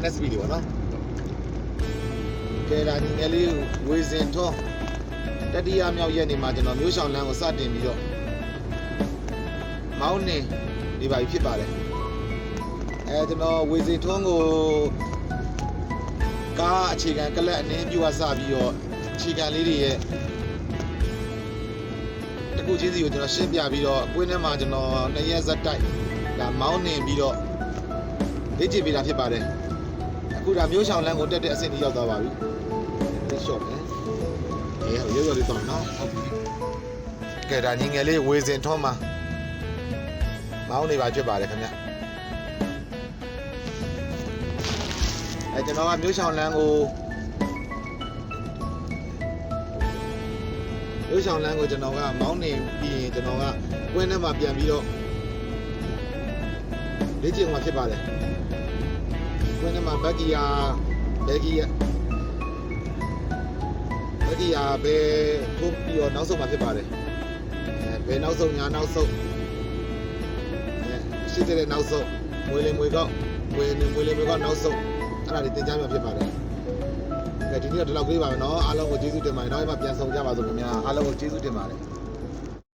NSB တွေပေါ့နော်ကဲဒါညီငယ်လေးဝေစင်ထွန်းတတိယမြောက်ရက်နေမှာကျွန်တော်မျိုးဆောင်လမ်းကိုစတင်ပြီးတော့မောင်းနေဒီပါပြီဖြစ်ပါတယ်အဲကျွန်တော်ဝေစင်ထွန်းကိုကားအခြေခံကလပ်အနှင်းပြူဝစပြီးတော့အခြေခံလေးတွေရဲ့တကူချင်းစီကိုကျွန်တော်ရှင်းပြပြီးတော့အကွင်းထဲမှာကျွန်တော်နှစ်ရက်ဇက်တိုက်ဒါမောင်းနေပြီးတော့လေ့ကျင့်ပေးတာဖြစ်ပါတယ်အခု ဒါမျိုးဆောင်လမ်းကိုတက်တဲ့အဆင့်ကြီးရောက်သွားပါပြီဒီရှော့မယ်အဲရုပ်ရလေးတော့နော်ဟုတ်ပြီကဲဒါညီငယ်လေးဝေစင်ထွန်းမှာမောင်းနေပါဖြစ်ပါတယ်ခင်ဗျအဲကျွန်တော်ကမျိုးဆောင်လမ်းကိုမျိုးဆောင်လမ်းကိုကျွန်တော်ကမောင်းနေပြီးရင်ကျွန်တော်ကကွင်းထဲမှာပြန်ပြီးတော့လေ့ကျင့်မှာဖြစ်ပါတယ် ကွင်းထဲမှာဘက်ကီယာဘက်ကီယာဘက်ကီယာဘယ်ထိုးပြီးတော့နောက်ဆုံးမှာဖြစ်ပါတယ်အဲဘယ်နောက်ဆုံးညာနောက်ဆုံးအဲရှိတဲ့နောက်ဆုံးမွေးလေမွေးကောက်မွေးနေမွေးလေမွေးကောက်နောက်ဆုံးအဲ့ဒါတွေသင်ကြားမှာဖြစ်ပါတယ်ကဲဒီနေ့တော့ဒီလောက်ကလေးပါမယ်နော်အားလုံးကိုကျေးဇူးတင်ပါတယ်နောက်မှပြန်ဆောင်ကြပါစို့ခင်ဗျာအားလုံးကိုကျေးဇူးတင်ပါတယ်